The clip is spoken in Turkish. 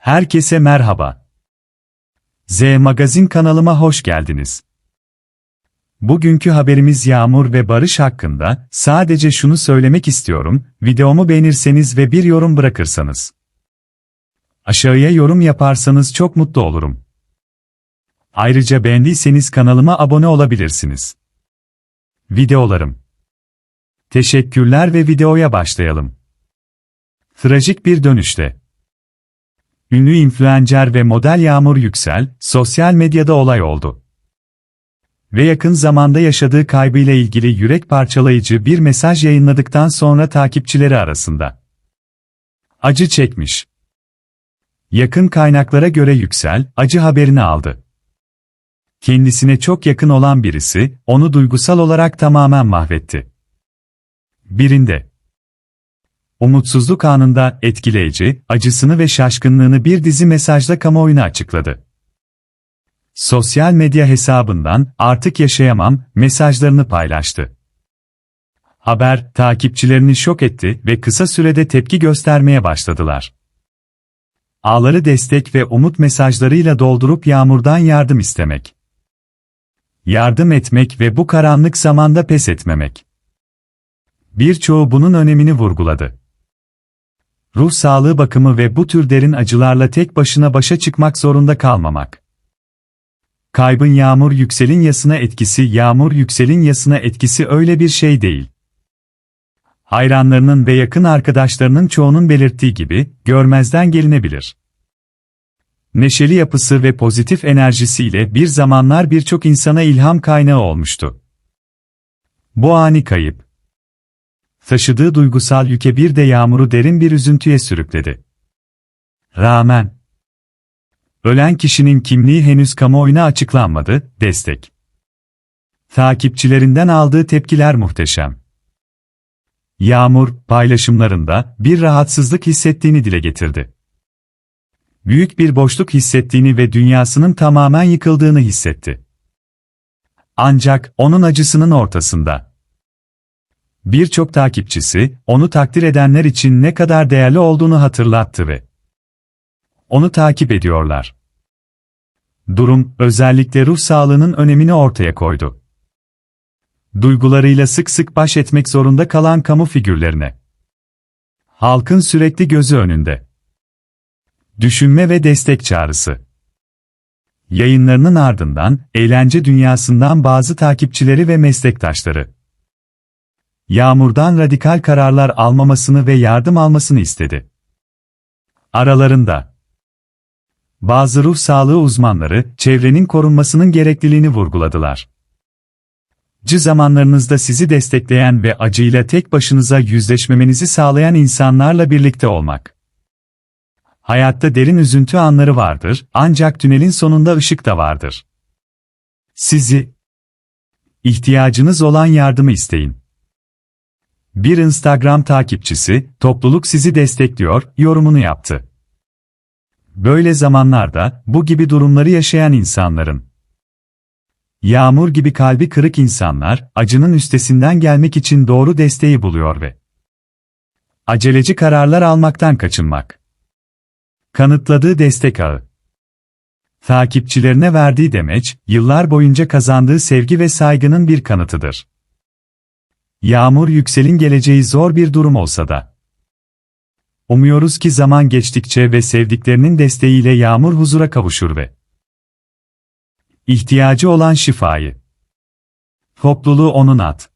Herkese merhaba. Z Magazin kanalıma hoş geldiniz. Bugünkü haberimiz Yağmur ve Barış hakkında. Sadece şunu söylemek istiyorum, videomu beğenirseniz ve bir yorum bırakırsanız. Aşağıya yorum yaparsanız çok mutlu olurum. Ayrıca beğendiyseniz kanalıma abone olabilirsiniz. Videolarım. Teşekkürler ve videoya başlayalım. Trajik bir dönüşte. Ünlü influencer ve model Yağmur Yüksel, sosyal medyada olay oldu. Ve yakın zamanda yaşadığı kaybıyla ilgili yürek parçalayıcı bir mesaj yayınladıktan sonra takipçileri arasında acı çekmiş. Yakın kaynaklara göre Yüksel, acı haberini aldı. Kendisine çok yakın olan birisi, onu duygusal olarak tamamen mahvetti. Birinde umutsuzluk anında etkileyici, acısını ve şaşkınlığını bir dizi mesajla kamuoyuna açıkladı. Sosyal medya hesabından artık yaşayamam mesajlarını paylaştı. Haber takipçilerini şok etti ve kısa sürede tepki göstermeye başladılar. Ağları destek ve umut mesajlarıyla doldurup Yağmur'dan yardım istemek. Yardım etmek ve bu karanlık zamanda pes etmemek. Birçoğu bunun önemini vurguladı ruh sağlığı bakımı ve bu tür derin acılarla tek başına başa çıkmak zorunda kalmamak. Kaybın yağmur yükselin yasına etkisi yağmur yükselin yasına etkisi öyle bir şey değil. Hayranlarının ve yakın arkadaşlarının çoğunun belirttiği gibi, görmezden gelinebilir. Neşeli yapısı ve pozitif enerjisiyle bir zamanlar birçok insana ilham kaynağı olmuştu. Bu ani kayıp, taşıdığı duygusal yüke bir de yağmuru derin bir üzüntüye sürükledi. Rağmen, ölen kişinin kimliği henüz kamuoyuna açıklanmadı, destek. Takipçilerinden aldığı tepkiler muhteşem. Yağmur, paylaşımlarında bir rahatsızlık hissettiğini dile getirdi. Büyük bir boşluk hissettiğini ve dünyasının tamamen yıkıldığını hissetti. Ancak onun acısının ortasında Birçok takipçisi, onu takdir edenler için ne kadar değerli olduğunu hatırlattı ve onu takip ediyorlar. Durum, özellikle ruh sağlığının önemini ortaya koydu. Duygularıyla sık sık baş etmek zorunda kalan kamu figürlerine. Halkın sürekli gözü önünde. Düşünme ve destek çağrısı. Yayınlarının ardından, eğlence dünyasından bazı takipçileri ve meslektaşları Yağmur'dan radikal kararlar almamasını ve yardım almasını istedi. Aralarında bazı ruh sağlığı uzmanları çevrenin korunmasının gerekliliğini vurguladılar. C zamanlarınızda sizi destekleyen ve acıyla tek başınıza yüzleşmemenizi sağlayan insanlarla birlikte olmak. Hayatta derin üzüntü anları vardır, ancak tünelin sonunda ışık da vardır. Sizi ihtiyacınız olan yardımı isteyin. Bir Instagram takipçisi, topluluk sizi destekliyor, yorumunu yaptı. Böyle zamanlarda, bu gibi durumları yaşayan insanların, yağmur gibi kalbi kırık insanlar, acının üstesinden gelmek için doğru desteği buluyor ve aceleci kararlar almaktan kaçınmak. Kanıtladığı destek ağı. Takipçilerine verdiği demeç, yıllar boyunca kazandığı sevgi ve saygının bir kanıtıdır. Yağmur Yüksel'in geleceği zor bir durum olsa da. Umuyoruz ki zaman geçtikçe ve sevdiklerinin desteğiyle Yağmur huzura kavuşur ve ihtiyacı olan şifayı. Topluluğu onun at.